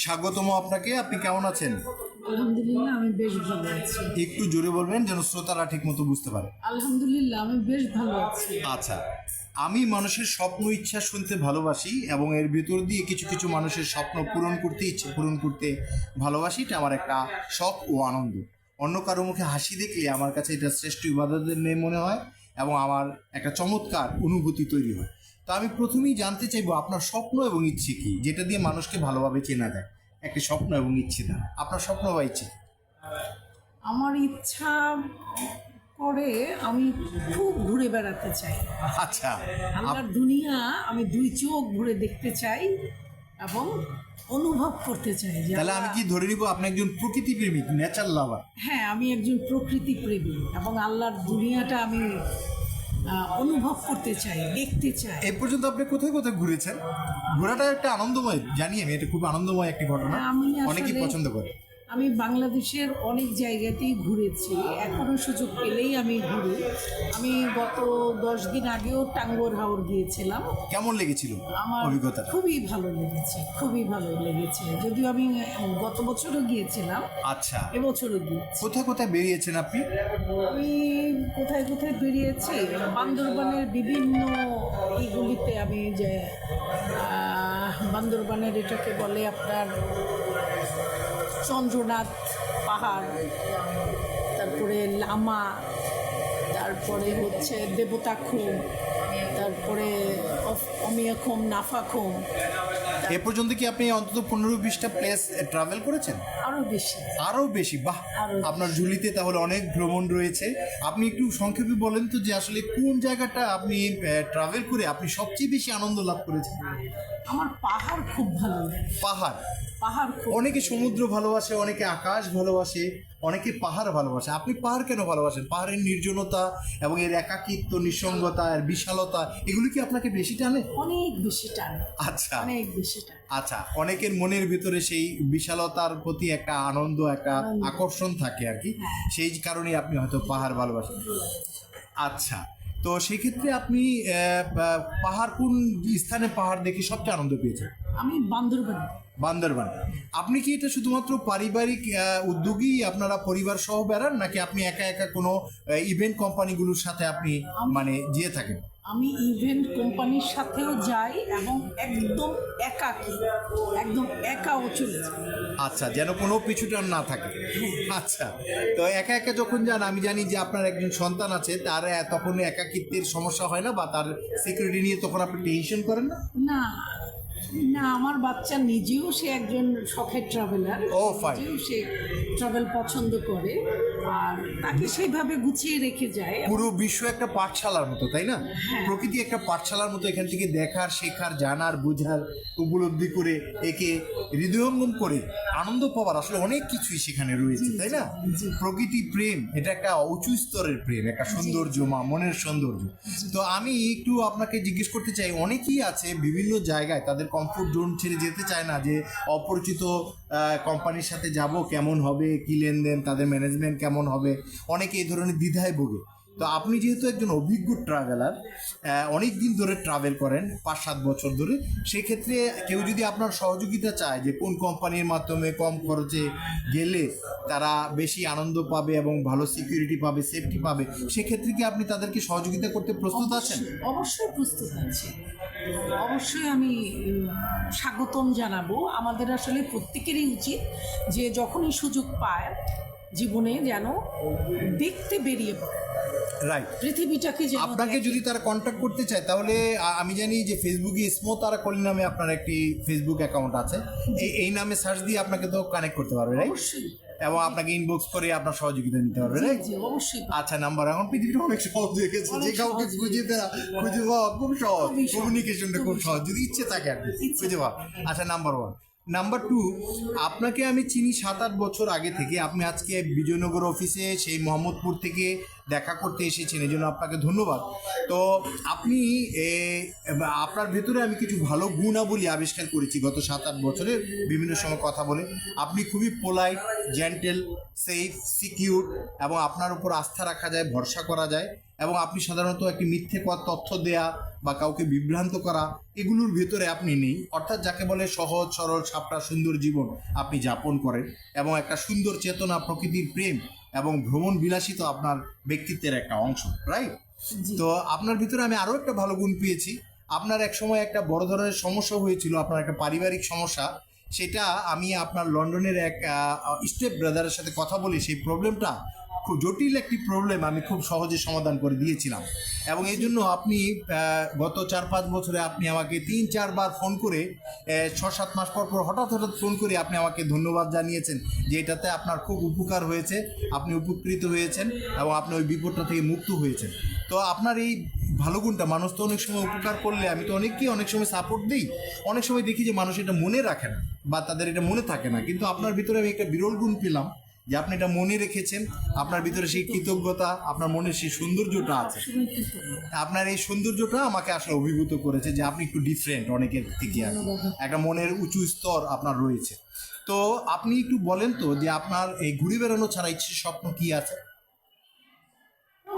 স্বাগতম আপনাকে আপনি কেমন আছেন? আলহামদুলিল্লাহ আমি বেশ ভালো আছি। একটু জোরে বলবেন যেন শ্রোতারা ঠিক মতো বুঝতে পারে। আলহামদুলিল্লাহ আমি বেশ ভালো আছি। আচ্ছা আমি মানুষের স্বপ্ন ইচ্ছা শুনতে ভালোবাসি এবং এর ভিতর দিয়ে কিছু কিছু মানুষের স্বপ্ন পূরণ করতে ইচ্ছে পূরণ করতে ভালোবাসি। এটা আমার একটা শখ ও আনন্দ। অন্য কারও মুখে হাসি দেখলে আমার কাছে এটা শ্রেষ্ঠ ইবাদতের নেই মনে হয় এবং আমার একটা চমৎকার অনুভূতি তৈরি হয়। তো আমি প্রথমেই জানতে চাইব আপনার স্বপ্ন এবং ইচ্ছে কি? যেটা দিয়ে মানুষকে ভালোভাবে চেনা যায়। একটি স্বপ্ন এবং ইচ্ছে দ্বারা। আপনার স্বপ্ন বা ইচ্ছে আমার ইচ্ছা করে আমি খুব ঘুরে বেড়াতে চাই। আচ্ছা। আমার দুনিয়া আমি দুই চোখ ঘুরে দেখতে চাই এবং অনুভব করতে চাই তাহলে আমি কি ধরে নিব আপনি একজন প্রকৃতি প্রেমিক নেচার লাভার হ্যাঁ আমি একজন প্রকৃতি প্রেমী এবং আল্লাহর দুনিয়াটা আমি অনুভব করতে চাই দেখতে চাই। এ পর্যন্ত আপনি কোথায় কোথায় ঘুরেছেন? ঘোরাটা একটা আনন্দময় জানি আমি এটা খুব আনন্দময় একটি ঘটনা। অনেকেই পছন্দ করে। আমি বাংলাদেশের অনেক জায়গাতেই ঘুরেছি। এখনও সুযোগ পেলেই আমি ঘুরি। আমি গত দশ দিন আগেও টাঙ্গর হাওর গিয়েছিলাম। কেমন লেগেছিল আমার অভিজ্ঞতা খুবই ভালো লেগেছে খুবই ভালো লেগেছে। যদিও আমি গত বছরও গিয়েছিলাম। আচ্ছা। এবছরও গিয়েছি। কোথায় কোথায় বেরিয়েছেন আপনি? আমি কোথায় কোথায় বেরিয়েছি? বান্দরবানের বিভিন্ন এইগুলিতে আমি যে বান্দরবানের এটাকে বলে আপনার চন্দ্রনাথ পাহাড় তারপরে লামা তারপরে হচ্ছে দেবতাখুম তারপরে অমিয়াখুম নাফাখুম। এ পর্যন্ত কি আপনি অন্তত পনেরো বিশটা প্লেস ট্রাভেল করেছেন? আরও বেশি। আরও বেশি? বাহ! আপনার ঝুলিতে তাহলে অনেক ভ্রমণ রয়েছে। আপনি একটু সংক্ষেপে বলেন তো যে আসলে কোন জায়গাটা আপনি ট্রাভেল করে আপনি সবচেয়ে বেশি আনন্দ লাভ করেছেন? আমার পাহাড় খুব ভালো পাহাড়? পাহাড় অনেকে সমুদ্র ভালোবাসে অনেকে আকাশ ভালোবাসে অনেকে পাহাড় ভালোবাসে। আপনি পাহাড় কেন ভালোবাসেন? পাহাড়ের নির্জনতা এবং এর একাকিত্ব নিঃসঙ্গতা এর বিশালতা এগুলো কি আপনাকে বেশি টানে? অনেক বেশি টানে। আচ্ছা। অনেক বেশি টানে। আচ্ছা অনেকের মনের ভিতরে সেই বিশালতার প্রতি একটা আনন্দ একটা আকর্ষণ থাকে আর কি। সেই কারণেই আপনি হয়তো পাহাড় ভালোবাসেন। আচ্ছা তো সেক্ষেত্রে আপনি পাহাড় কোন স্থানে পাহাড় দেখে সবচেয়ে আনন্দ পেয়েছেন? আমি বান্দরবান। বান্দরবান। আপনি কি এটা শুধুমাত্র পারিবারিক উদ্যোগেই আপনারা পরিবার সহ বেড়ান নাকি আপনি একা একা কোনো ইভেন্ট কোম্পানিগুলোর সাথে আপনি মানে যেয়ে থাকেন? আমি ইভেন্ট কোম্পানির সাথেও যাই এবং একদম একাকী একদম একাও চলে আচ্ছা যেন কোনো পিছুটান না থাকে। আচ্ছা তো একা একা যখন যান আমি জানি যে আপনার একজন সন্তান আছে তার তখন একাকিত্বের সমস্যা হয় না বা তার সিকিউরিটি নিয়ে তখন আপনি টেনশন করেন না? না না আমার বাচ্চা নিজেও সে একজন শখের ট্রাভেলার ও, ফাইন নিজেও সে ট্রাভেল পছন্দ করে। আর তাকে সেইভাবে গুছিয়ে রেখে যায়। পুরো বিশ্ব একটা পাঠশালার মতো তাই না? প্রকৃতি একটা পাঠশালার মতো এখান থেকে দেখার শেখার জানার বোঝার উপলব্ধি করে একে হৃদয়ঙ্গম করে আনন্দ পাওয়ার আসলে অনেক কিছুই সেখানে রয়েছে তাই না? প্রকৃতি প্রেম এটা একটা উঁচু স্তরের প্রেম একটা সৌন্দর্য মা মনের সৌন্দর্য। তো আমি একটু আপনাকে জিজ্ঞেস করতে চাই অনেকেই আছে বিভিন্ন জায়গায় তাদের কমফোর্ট জোন ছেড়ে যেতে চায় না যে অপরিচিত কোম্পানির সাথে যাব, কেমন হবে, কি লেনদেন, তাদের ম্যানেজমেন্ট কেমন হবে, অনেকে এই ধরনের দ্বিধায় ভোগে। তো আপনি যেহেতু একজন অভিজ্ঞ ট্রাভেলার অনেক দিন ধরে ট্রাভেল করেন পাঁচ সাত বছর ধরে সেক্ষেত্রে কেউ যদি আপনার সহযোগিতা চায় যে কোন কোম্পানির মাধ্যমে কম খরচে গেলে তারা বেশি আনন্দ পাবে এবং ভালো সিকিউরিটি পাবে সেফটি পাবে সেক্ষেত্রে কি আপনি তাদেরকে সহযোগিতা করতে প্রস্তুত আছেন? অবশ্যই প্রস্তুত আছি। অবশ্যই আমি স্বাগতম জানাব। আমাদের আসলে প্রত্যেকেরই উচিত যে যখনই সুযোগ পায় জীবনে যেন দেখতে বেরিয়ে পড়ে। রাইট পৃথিবীটাকে যেন আপনাকে যদি তারা কন্ট্যাক্ট করতে চায় তাহলে আমি জানি যে ফেসবুকে স্মো তারা কলি নামে আপনার একটি ফেসবুক অ্যাকাউন্ট আছে। এই এই নামে সার্চ দিয়ে আপনাকে তো কানেক্ট করতে পারবে রাইট অবশ্যই। এবং আপনাকে ইনবক্স করে আপনার সহযোগিতা নিতে পারবে রাইট অবশ্যই। আচ্ছা নাম্বার এখন পৃথিবীটা অনেক সহজ হয়ে গেছে। যে কাউকে খুঁজে দেওয়া খুঁজে পাওয়া খুব সহজ। কমিউনিকেশনটা খুব সহজ। যদি ইচ্ছে থাকে আর খুঁজে পাওয়া। আচ্ছা নাম্বার ওয়ান নাম্বার টু আপনাকে আমি চিনি সাত আট বছর আগে থেকে আপনি আজকে বিজয়নগর অফিসে সেই মোহাম্মদপুর থেকে দেখা করতে এসেছেন এই জন্য আপনাকে ধন্যবাদ। তো আপনি আপনার ভেতরে আমি কিছু ভালো গুণাবলী আবিষ্কার করেছি গত সাত আট বছরে, বিভিন্ন সময় কথা বলে। আপনি খুবই পোলাইট জেন্টেল সেফ সিকিউর এবং আপনার উপর আস্থা রাখা যায়, ভরসা করা যায়। এবং আপনি সাধারণত একটি মিথ্যে পথ তথ্য দেয়া বা কাউকে বিভ্রান্ত করা এগুলোর ভেতরে আপনি নেই। অর্থাৎ যাকে বলে সহজ সরল সাপটা সুন্দর জীবন আপনি যাপন করেন এবং একটা সুন্দর চেতনা প্রকৃতির প্রেম এবং ভ্রমণ বিলাসিত আপনার ব্যক্তিত্বের একটা অংশ রাইট তো আপনার ভিতরে আমি আরও একটা ভালো গুণ পেয়েছি। আপনার এক সময় একটা বড় ধরনের সমস্যা হয়েছিল আপনার একটা পারিবারিক সমস্যা। সেটা আমি আপনার লন্ডনের এক স্টেপ ব্রাদারের সাথে কথা বলি সেই প্রবলেমটা খুব জটিল একটি প্রবলেম আমি খুব সহজে সমাধান করে দিয়েছিলাম। এবং এই জন্য আপনি গত চার পাঁচ বছরে আপনি আমাকে তিন চারবার ফোন করে ছ সাত মাস পর পর হঠাৎ হঠাৎ ফোন করে আপনি আমাকে ধন্যবাদ জানিয়েছেন যে এটাতে আপনার খুব উপকার হয়েছে, আপনি উপকৃত হয়েছেন এবং আপনি ওই বিপদটা থেকে মুক্ত হয়েছেন। তো আপনার এই ভালো গুণটা, মানুষ তো অনেক সময় উপকার করলে, আমি তো অনেককেই অনেক সময় সাপোর্ট দিই। অনেক সময় দেখি যে মানুষ এটা মনে রাখে না বা তাদের এটা মনে থাকে না। কিন্তু আপনার ভিতরে আমি একটা বিরল গুণ পেলাম যে আপনি এটা মনে রেখেছেন আপনার ভিতরে সেই কৃতজ্ঞতা আপনার মনের সেই সৌন্দর্যটা আছে। আপনার এই সৌন্দর্যটা আমাকে আসলে অভিভূত করেছে যে আপনি একটু ডিফারেন্ট অনেকের থেকে আর একটা মনের উঁচু স্তর আপনার রয়েছে। তো আপনি একটু বলেন তো যে আপনার এই ঘুরে বেড়ানো ছাড়া ইচ্ছে স্বপ্ন কি আছে?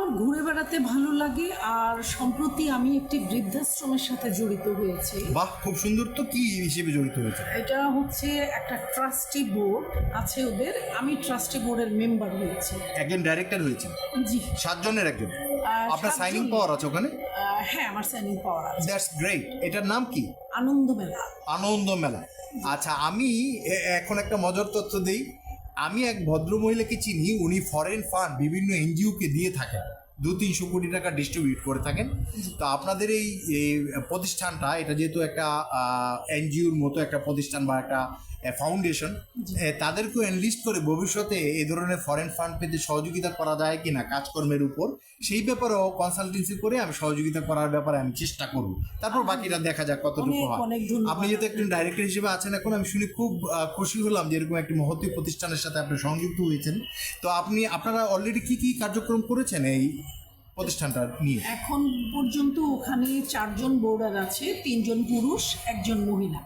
আমার ঘুরে বেড়াতে ভালো লাগে আর সম্প্রতি আমি একটি বৃদ্ধাশ্রমের সাথে জড়িত হয়েছি। বাহ খুব সুন্দর তো কি হিসেবে জড়িত হয়েছে? এটা হচ্ছে একটা ট্রাস্টি বোর্ড আছে ওদের। আমি ট্রাস্টি বোর্ডের মেম্বার হয়েছি। একজন ডাইরেক্টর হয়েছেন? জি। সাতজনের একজন? আপনার সাইনিং পাওয়ার আছে ওখানে? হ্যাঁ আমার সাইনিং পাওয়ার আছে। দ্যাটস গ্রেট এটার নাম কি? আনন্দ মেলা। আনন্দ মেলা। আচ্ছা আমি এখন একটা মজার তথ্য দিই। আমি এক ভদ্র মহিলাকে চিনি, উনি ফরেন ফান্ড বিভিন্ন এনজিওকে দিয়ে থাকেন। দু তিনশো কোটি টাকা ডিস্ট্রিবিউট করে থাকেন। তো আপনাদের এই প্রতিষ্ঠানটা, এটা যেহেতু একটা এনজিওর মতো একটা প্রতিষ্ঠান বা একটা ফাউন্ডেশন তাদেরকেও এনলিস্ট করে ভবিষ্যতে এই ধরনের ফরেন ফান্ড পেতে সহযোগিতা করা যায় কিনা কাজকর্মের উপর সেই ব্যাপারেও কনসালটেন্সি করে আমি সহযোগিতা করার ব্যাপারে আমি চেষ্টা করব। তারপর বাকিটা দেখা যাক কতটুকু হয়। আপনি যেহেতু একজন ডাইরেক্টর হিসেবে আছেন এখন আমি শুনে খুব খুশি হলাম যে এরকম একটি মহতী প্রতিষ্ঠানের সাথে আপনি সংযুক্ত হয়েছেন। তো আপনি আপনারা অলরেডি কি কি কার্যক্রম করেছেন এই প্রতিষ্ঠানটা নিয়ে? এখন পর্যন্ত ওখানে চারজন বোর্ডার আছে তিনজন পুরুষ একজন মহিলা।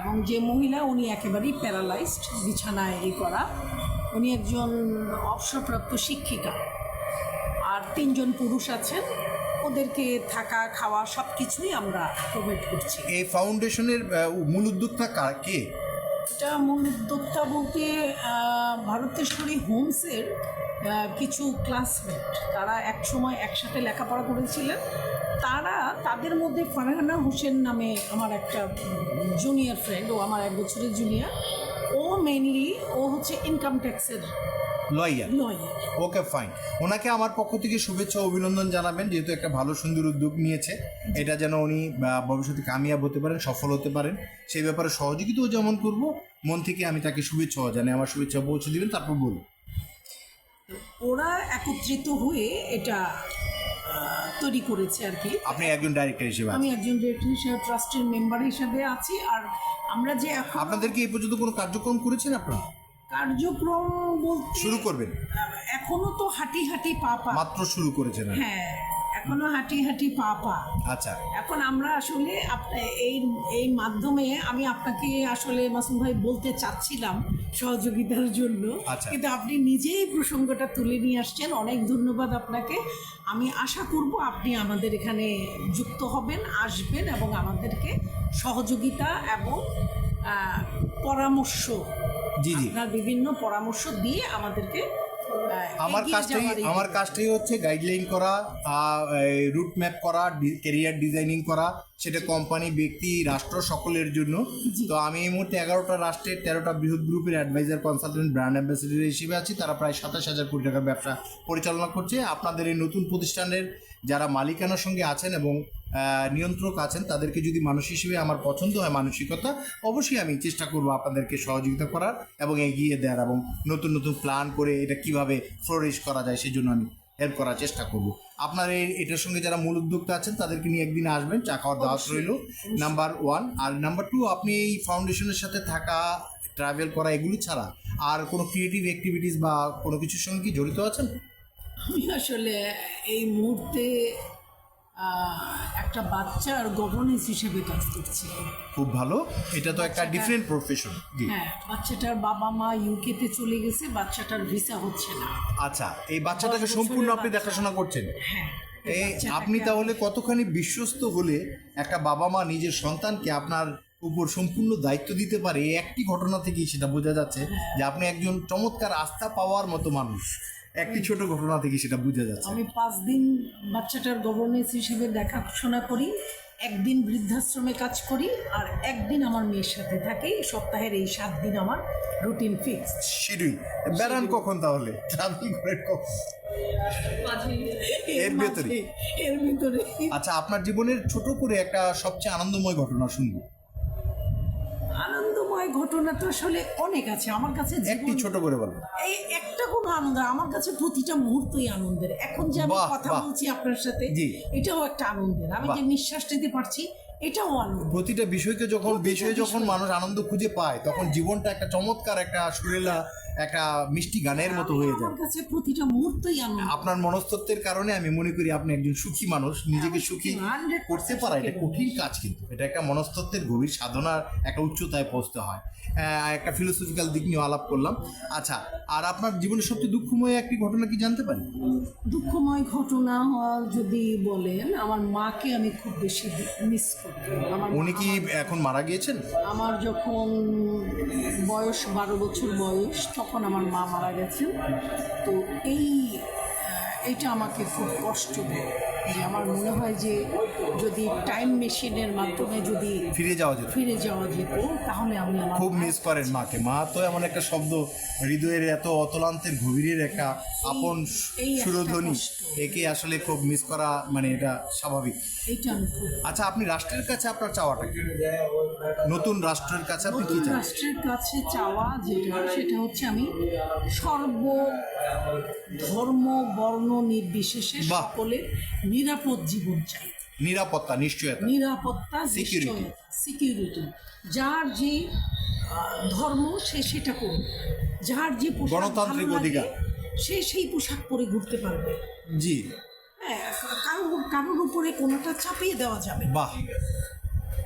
এবং যে মহিলা উনি একেবারেই প্যারালাইজড বিছানায় এই করা। উনি একজন অবসরপ্রাপ্ত শিক্ষিকা। আর তিনজন পুরুষ আছেন। ওদেরকে থাকা খাওয়া সব কিছুই আমরা প্রোভাইড করছি। এই ফাউন্ডেশনের মূল উদ্যোক্তা কার কে? এটা মূল উদ্যোক্তা বলতে ভারতেশ্বরী হোমসের কিছু ক্লাসমেট তারা এক সময় একসাথে লেখাপড়া করেছিলেন। তারা তাদের মধ্যে ফারহানা হোসেন নামে আমার একটা জুনিয়র ফ্রেন্ড ও আমার এক বছরের জুনিয়র ও মেনলি ও হচ্ছে ইনকাম ট্যাক্সের লয়ার ওকে ফাইন ওনাকে আমার পক্ষ থেকে শুভেচ্ছা অভিনন্দন জানাবেন যেহেতু একটা ভালো সুন্দর উদ্যোগ নিয়েছে। এটা যেন উনি ভবিষ্যতে কামিয়াব হতে পারেন সফল হতে পারেন। সেই ব্যাপারে সহযোগিতাও যেমন করব মন থেকে আমি তাকে শুভেচ্ছাও জানাই। আমার শুভেচ্ছা পৌঁছে দিবেন তারপর বলুন। ওরা একত্রিত হয়ে এটা তৈরি করেছে আর কি। আপনি একজন ডাইরেক্টর হিসেবে আমি একজন ডিরেক্টর হিসেবে ট্রাস্টের মেম্বার হিসেবে আছি। আর আমরা যে এখন আপনাদের কি এই পর্যন্ত কোনো কার্যক্রম করেছেন আপনারা? কার্যক্রম বলতে শুরু করবেন। এখনও তো হাঁটি হাঁটি পা পা মাত্র শুরু করেছেন হ্যাঁ। এখনও হাঁটি হাঁটি পা পা। আচ্ছা। এখন আমরা আসলে এই এই মাধ্যমে আমি আপনাকে আসলে মাসুম ভাই বলতে চাচ্ছিলাম সহযোগিতার জন্য। আচ্ছা। কিন্তু আপনি নিজেই প্রসঙ্গটা তুলে নিয়ে আসছেন। অনেক ধন্যবাদ আপনাকে। আমি আশা করব আপনি আমাদের এখানে যুক্ত হবেন আসবেন এবং আমাদেরকে সহযোগিতা এবং পরামর্শ জি জি। আপনার বিভিন্ন পরামর্শ দিয়ে আমাদেরকে আমার কাজটাই আমার কাজটাই হচ্ছে গাইডলাইন করা রুট ম্যাপ করা কেরিয়ার ডিজাইনিং করা। সেটা কোম্পানি ব্যক্তি রাষ্ট্র সকলের জন্য। তো আমি এই মুহূর্তে এগারোটা রাষ্ট্রের তেরোটা বৃহৎ গ্রুপের অ্যাডভাইজার কনসালটেন্ট ব্র্যান্ড অ্যাম্বাসেডর হিসেবে আছি। তারা প্রায় সাতাশ হাজার কোটি টাকার ব্যবসা পরিচালনা করছে। আপনাদের এই নতুন প্রতিষ্ঠানের যারা মালিকানার সঙ্গে আছেন এবং নিয়ন্ত্রক আছেন তাদেরকে যদি মানুষ হিসেবে আমার পছন্দ হয় মানসিকতা অবশ্যই আমি চেষ্টা করব আপনাদেরকে সহযোগিতা করার এবং এগিয়ে দেওয়ার এবং নতুন নতুন প্ল্যান করে এটা কীভাবে ফ্লোরিশ করা যায় সেই জন্য আমি হেল্প করার চেষ্টা করব। আপনার এই এটার সঙ্গে যারা মূল উদ্যোক্তা আছেন তাদেরকে নিয়ে একদিন আসবেন চা খাওয়ার দাওয়াত রইল। নাম্বার ওয়ান আর নাম্বার টু আপনি এই ফাউন্ডেশনের সাথে থাকা ট্রাভেল করা এগুলি ছাড়া আর কোনো ক্রিয়েটিভ অ্যাক্টিভিটিস বা কোনো কিছুর সঙ্গে কি জড়িত আছেন? আমি আসলে এই মুহূর্তে একটা বাচ্চার গভর্নেন্স হিসেবে কাজ করছি। খুব ভালো। এটা তো একটা ডিফারেন্ট প্রফেশন হ্যাঁ বাচ্চাটার বাবা মা ইউকেতে চলে গেছে বাচ্চাটার ভিসা হচ্ছে না। আচ্ছা এই বাচ্চাটাকে সম্পূর্ণ আপনি দেখাশোনা করছেন। হ্যাঁ এই আপনি তাহলে কতখানি বিশ্বস্ত হলে একটা বাবা মা নিজের সন্তানকে আপনার উপর সম্পূর্ণ দায়িত্ব দিতে পারে? এই একটি ঘটনা থেকেই সেটা বোঝা যাচ্ছে যে আপনি একজন চমৎকার আস্থা পাওয়ার মতো মানুষ। একটি ছোট ঘটনা থেকে সেটা বোঝা যাচ্ছে। আমি পাঁচ দিন বাচ্চাটার গভর্নেন্স হিসেবে দেখাশোনা করি একদিন বৃদ্ধাশ্রমে কাজ করি আর একদিন আমার মেয়ের সাথে থাকি। সপ্তাহের এই সাত দিন আমার রুটিন ফিক্সড শিডিউল বেড়ান কখন তাহলে? ট্রাভেল করেন কখন? এর ভেতরে? এর ভিতরে। আচ্ছা আপনার জীবনের ছোট করে একটা সবচেয়ে আনন্দময় ঘটনা শুনব। আনন্দময় ঘটনা তো আসলে অনেক আছে আমার কাছে একটি ছোট করে বলো। এই একটা কোনো আনন্দ আমার কাছে প্রতিটা মুহূর্তই আনন্দের। এখন যে আমি কথা বলছি আপনার সাথে। এটাও একটা আনন্দের। আমি যে নিঃশ্বাস নিতে পারছি এটাও আনন্দ প্রতিটা বিষয়কে যখন বিষয়ে যখন মানুষ আনন্দ খুঁজে পায় তখন জীবনটা একটা চমৎকার একটা সুরেলা একটা মিষ্টি গানের মতো হয়ে যায়। কাছে প্রতিটা মুহূর্তই আনন্দ আপনার মনস্তত্বের কারণে আমি মনে করি আপনি একজন সুখী মানুষ নিজেকে সুখী করতে পারা এটা কঠিন কাজ কিন্তু। এটা একটা মনস্তত্ত্বের গভীর সাধনার একটা উচ্চতায় পৌঁছতে হয়। একটা ফিলোসফিক্যাল দিক নিয়ে আলাপ করলাম। আচ্ছা আর আপনার জীবনের সবচেয়ে দুঃখময় একটি ঘটনা কি জানতে পারি? দুঃখময় ঘটনা যদি বলেন আমার মাকে আমি খুব বেশি মিস করি আমার উনি কি এখন মারা গিয়েছেন? আমার যখন বয়স বারো বছর বয়স তখন আমার মা মারা গেছেন। তো এই এটা এইটা আমাকে খুব কষ্ট দেয় যে আমার মনে হয় যে যদি টাইম মেশিনের মাধ্যমে যদি ফিরে যাওয়া যেত। ফিরে যাওয়া যেত তাহলে আমি আমার খুব মিস করেন মাকে। মা তো এমন একটা শব্দ হৃদয়ের এত অতলান্তের গভীরের একটা আপন সুরধ্বনি একে আসলে খুব মিস করা মানে এটা স্বাভাবিক। আচ্ছা আপনি রাষ্ট্রের কাছে আপনার চাওয়াটা কি? নতুন রাষ্ট্রের কাছে আপনি কি চান? রাষ্ট্রের কাছে চাওয়া যেটা সেটা হচ্ছে আমি সর্ব ধর্ম বর্ণ নির্বিশেষে বাহ। সকলের নিরাপদ জীবন চাই। নিরাপত্তা নিশ্চয়তা। নিরাপত্তা সিকিউরিটি সিকিউরিটি যার যে ধর্ম সে সেটা করবে যার যে গণতান্ত্রিক অধিকার। সে সেই পোশাক পরে ঘুরতে পারবে। জি। হ্যাঁ কারোর কারোর উপরে কোনোটা চাপিয়ে দেওয়া যাবে বা বাহ।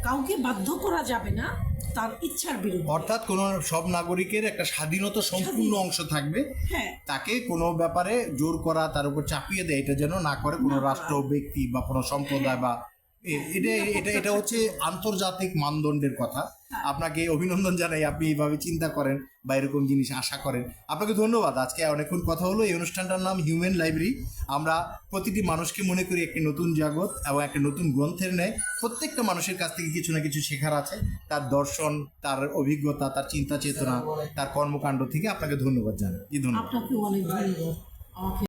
কাউকে বাধ্য করা যাবে না তার ইচ্ছার বিরুদ্ধে। অর্থাৎ কোন সব নাগরিকের একটা স্বাধীনতা সম্পূর্ণ অংশ থাকবে। হ্যাঁ। তাকে কোনো ব্যাপারে জোর করা তার উপর চাপিয়ে দেয় এটা যেন না করে কোনো রাষ্ট্র ব্যক্তি বা কোনো সম্প্রদায় বা এটা এটা এটা হচ্ছে আন্তর্জাতিক মানদণ্ডের কথা। আপনাকে অভিনন্দন জানাই আপনি এইভাবে চিন্তা করেন বা এরকম জিনিস আশা করেন। আপনাকে ধন্যবাদ। আজকে অনেকক্ষণ কথা হলো। এই অনুষ্ঠানটার নাম হিউম্যান লাইব্রেরি আমরা প্রতিটি মানুষকে মনে করি একটি নতুন জগৎ এবং একটা নতুন গ্রন্থের ন্যায়। প্রত্যেকটা মানুষের কাছ থেকে কিছু না কিছু শেখার আছে। তার দর্শন তার অভিজ্ঞতা তার চিন্তা চেতনা তার কর্মকাণ্ড থেকে আপনাকে ধন্যবাদ জানাই। ধন্যবাদ।